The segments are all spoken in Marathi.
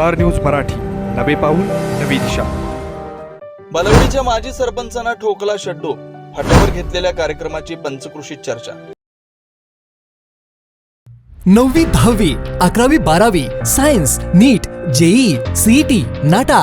Star News Marathi. नवे पाऊल नवी दिशा. बलवडीच्या माजी सरपंचांना ठोकला शड्डू. फाट्यावर घेतलेल्या कार्यक्रमाची पंचकृषीत चर्चा. नववी दहावी अकरावी बारावी science NEET JEE CET NATA.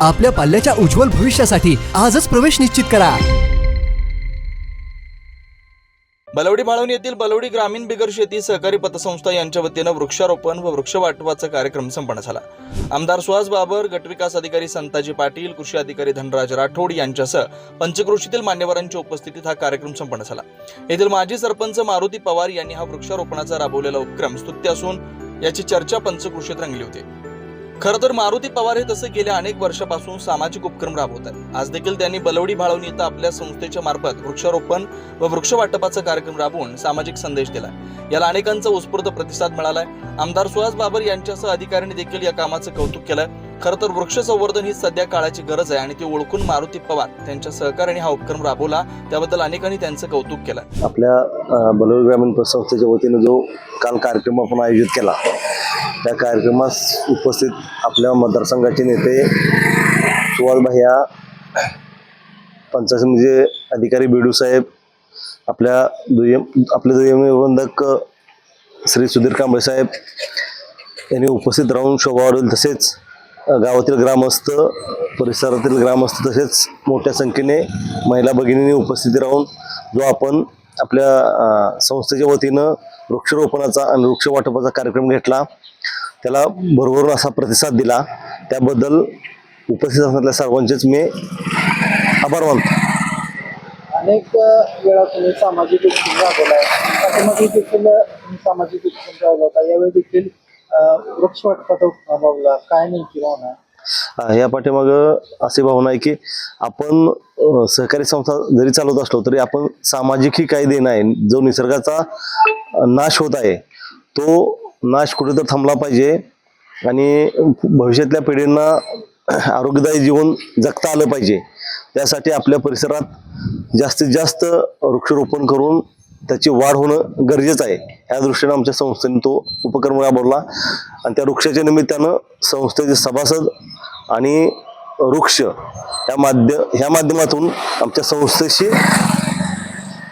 आपल्या पाल्याच्या उज्ज्वल भविष्यासाठी आजच प्रवेश निश्चित करा. बलवडी माळवणी येथील बलवडी ग्रामीण बिगर शेती सहकारी पतसंस्था यांच्या वतीनं वृक्षारोपण व वृक्ष वाटपाचा कार्यक्रम संपन्न झाला. आमदार सुहास बाबर गटविकास अधिकारी संताजी पाटील कृषी अधिकारी धनराज राठोड यांच्यासह पंचकृषीतील मान्यवरांच्या उपस्थितीत हा कार्यक्रम संपन्न झाला. येथील माजी सरपंच मारुती पवार यांनी हा वृक्षारोपणाचा राबवलेला उपक्रम स्तुत्य असून याची चर्चा पंचकृषीत रंगली होती. खरं तर मारुती पवार हे तसे गेल्या अनेक वर्षापासून सामाजिक उपक्रम राबवत आहेत. आज देखील त्यांनी बलवडी भाळवणी इथं आपल्या संस्थेच्या मार्फत वृक्षारोपण व वृक्ष वाटपाचा कार्यक्रम राबवून सामाजिक संदेश दिला. याला अनेकांचा उत्स्फूर्त प्रतिसाद मिळालाय. आमदार सुहास बाबर यांच्यासह अधिकाऱ्यांनी देखील या कामाचं कौतुक केलंय. खरं तर वृक्ष संवर्धन ही सध्या काळाची गरज आहे आणि ती ओळखून मारुती पवार त्यांच्या सहकार्याने हा उपक्रम राबवला. त्याबद्दल अनेकांनी त्यांचं कौतुक केलं. आपल्या बलवडी ग्रामीण संस्थेच्या वतीनं जो काल कार्यक्रम आपण आयोजित केला त्या कार्यक्रमास उपस्थित आपल्या मतदारसंघाचे नेते सुवाल भैया पंचायत म्हणजे अधिकारी बिडू साहेब आपल्या दुय्यम आपले दुय्यम निबंधक श्री सुधीर कांबळे साहेब यांनी उपस्थित राहून शोभा वाढवली. तसेच गावातील ग्रामस्थ परिसरातील ग्रामस्थ तसेच मोठ्या संख्येने महिला भगिनींनी उपस्थिती राहून जो आपण आपल्या संस्थेच्या वतीनं वृक्षारोपणाचा आणि वृक्ष वाटपाचा कार्यक्रम घेतला. त्याला भरभरून असा प्रतिसाद दिला. त्याबद्दल उपस्थित असणाऱ्या सर्वांचेच मी आभार मानतो. अनेक वेळा तुम्ही सामाजिक उपक्रम राबवलाय त्याच्यामध्ये देखील सामाजिक उपक्रम राबवला होता यावेळी देखील वृक्ष वाटपाचा उपक्रम राबवला. काय नेमकी भावना या पाठीमाग अशी भावना आहे की आपण सहकारी संस्था जरी चालवत असलो तरी आपण सामाजिकही काही देणं आहे. जो निसर्गाचा नाश होत आहे तो नाश कुठेतरी थांबला पाहिजे. आणि भविष्यातल्या पिढींना आरोग्यदायी जीवन जगता आलं पाहिजे. त्यासाठी आपल्या परिसरात जास्तीत जास्त वृक्षारोपण करून त्याची वाढ होणं गरजेचं आहे. या दृष्टीनं आमच्या संस्थेने तो उपक्रम राबवला. आणि त्या वृक्षाच्या निमित्तानं संस्थेचे सभासद आणि वृक्ष या माध्य ह्या माध्यमातून आमच्या संस्थेशी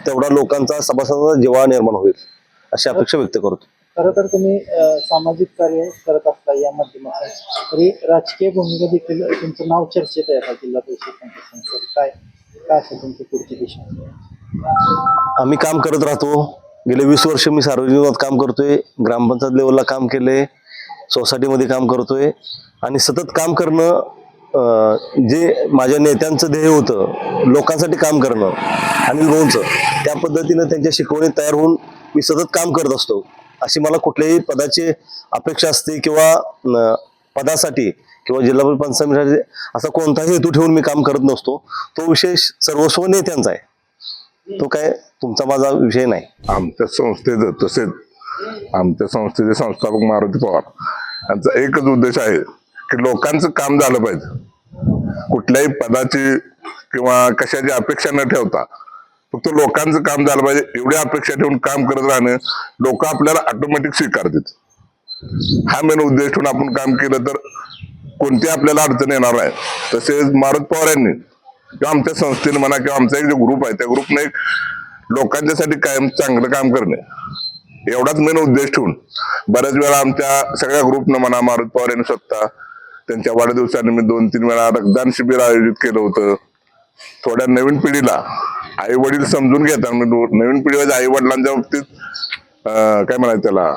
तेवढा लोकांचा सभासदाचा जिव्हाळा निर्माण होईल अशी अपेक्षा व्यक्त करतो. खरं तर तुम्ही सामाजिक कार्य करत असता या माध्यमातून. तरी राजकीय भूमिका देखील तुमचं नाव चर्चेत आहे जिल्हा परिषद काय काय असेल तुमची पुढची दिशा? आम्ही काम करत राहतो. गेले वीस वर्ष मी सार्वजनिक काम करतोय. ग्रामपंचायत लेवलला काम केलंय सोसायटीमध्ये काम करतोय. आणि सतत काम करणं जे माझ्या नेत्यांचं ध्येय होतं लोकांसाठी काम करणं अनिल भाऊंचं त्या पद्धतीनं त्यांच्या शिकवणीत तयार होऊन मी सतत काम करत असतो. अशी मला कुठल्याही पदाची अपेक्षा असते किंवा पदासाठी किंवा जिल्हा परिषद पंचायत समितीसाठी असा कोणताही हेतू ठेवून मी काम करत नसतो. तो विषय सर्वस्व नेत्यांचा आहे. तो काय तुमचा माझा विषय नाही. आमच्या संस्थेचं तसेच आमच्या संस्थेचे संस्थापक मारुती पवार यांचा एकच उद्देश आहे की लोकांचं काम झालं पाहिजे. कुठल्याही पदाची किंवा कशाची अपेक्षा न ठेवता फक्त लोकांचं काम झालं पाहिजे. एवढी अपेक्षा ठेवून काम करत राहणे लोक आपल्याला ऑटोमॅटिक स्वीकारतात. हा मेन उद्देश ठेवून आपण काम केलं तर कोणती आपल्याला अडचण येणार नाही. तसेच मारुत पवार यांनी किंवा आमच्या संस्थेने म्हणा किंवा आमचा एक जो ग्रुप आहे त्या ग्रुपने एक लोकांच्यासाठी कायम चांगलं काम करणे. एवढाच मेन उद्देश ठेवून बऱ्याच वेळा आमच्या सगळ्या ग्रुपनं म्हणा मारुत पवार यांनी स्वतः त्यांच्या वाढदिवसानिमित्त दोन तीन वेळा रक्तदान शिबिर आयोजित केलं होतं. थोड्या नवीन पिढीला आई वडील समजून घेतात. म्हणजे नवीन पिढीवर आई वडिलांच्या बाबतीत काय म्हणायचं त्याला?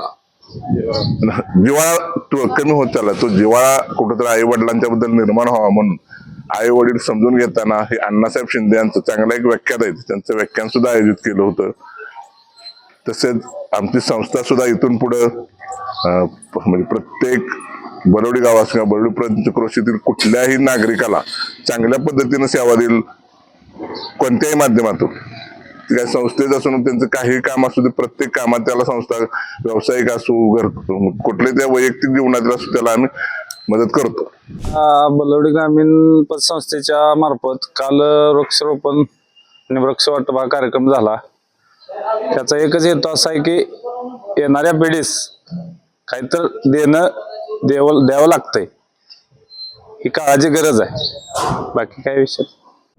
जिव्हाळा कमी होत चालला. तो जिव्हाळा कुठेतरी आई वडिलांच्या बद्दल निर्माण व्हावा म्हणून. आई वडील समजून घेताना हे अण्णासाहेब शिंदे यांचं चांगलं एक व्याख्यान आहे. त्यांचं व्याख्यान सुद्धा आयोजित केलं होतं. तसेच आमची संस्था सुद्धा इथून पुढं म्हणजे प्रत्येक बरोडी गावास किंवा बरोडी कृषीतील कुठल्याही नागरिकाला चांगल्या पद्धतीनं सेवा देईल कोणत्याही माध्यमातून. काय संस्थेत असून त्यांचं काही काम असू दे प्रत्येक कामात त्याला संस्था व्यावसायिक असू घर कुठले त्या वैयक्तिक जीवनातील असू त्याला आम्ही मदत करतो. बलवडी ग्रामीण पतसंस्थेच्या मार्फत काल वृक्षारोपण आणि वृक्ष वाटप हा कार्यक्रम झाला. त्याचा एकच हेतू असा आहे की येणाऱ्या पिढीस काहीतर देणं देव द्यावं लागतंय. ही काळाची गरज आहे. बाकी काय विषय